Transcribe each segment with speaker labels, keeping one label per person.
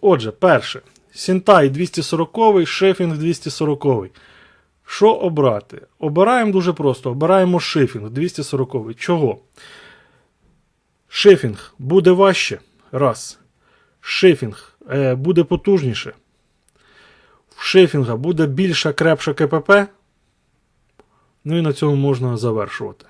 Speaker 1: Отже, перше. Сінтай 240, шифінг 240. Що обрати? Обираємо дуже просто. Обираємо шифінг 240. Чого? Шифінг буде важче. Раз. Шифінг е, буде потужніше. В шифінга буде більша крепша КПП. Ну і на цьому можна завершувати.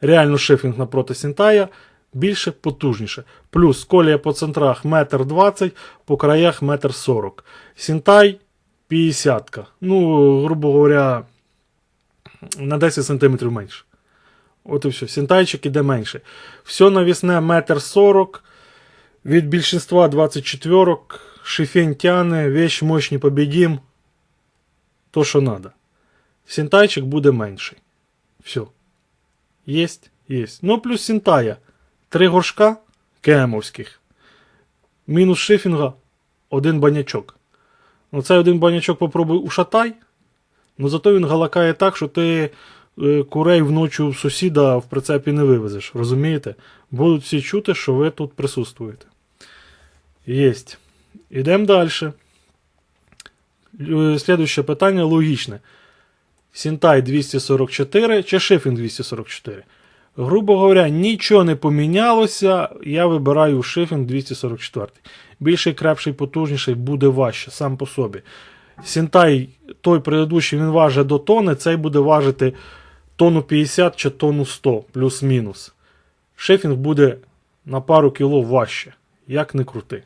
Speaker 1: Реально шифінг напроти Сінтая більше, потужніше. Плюс колія по центрах 1,20 м, по краях 1,40 м. Сінтай 50 Ну, грубо говоря, на 10 см менше. От і все. Сінтайчик іде менше. Все навісне 1,40 м. Від більшинства 24 шифень тяне, вещь мощні побідім. То, що треба. Сінтайчик буде менший. Все. Єсть, єсть. Ну, плюс синтая. Три горшка кемовських. Мінус шифінга один банячок. Ну, цей один банячок попробуй ушатай, ну зато він галакає так, що ти е, курей вночі в сусіда в прицепі не вивезеш. Розумієте? Будуть всі чути, що ви тут присутствуєте. Єсть. Ідемо далі. Е, Слідуще питання логічне. Сінтай 244 чи шифінг 244. Грубо говоря, нічого не помінялося. Я вибираю Шифінг 244. Більший, крепший, потужніший буде важче сам по собі. Сінтай, той предыдущий, він важить до тони, цей буде важити тонну 50 чи тонну 100, плюс-мінус. Шифінг буде на пару кіло важче. Як не крути.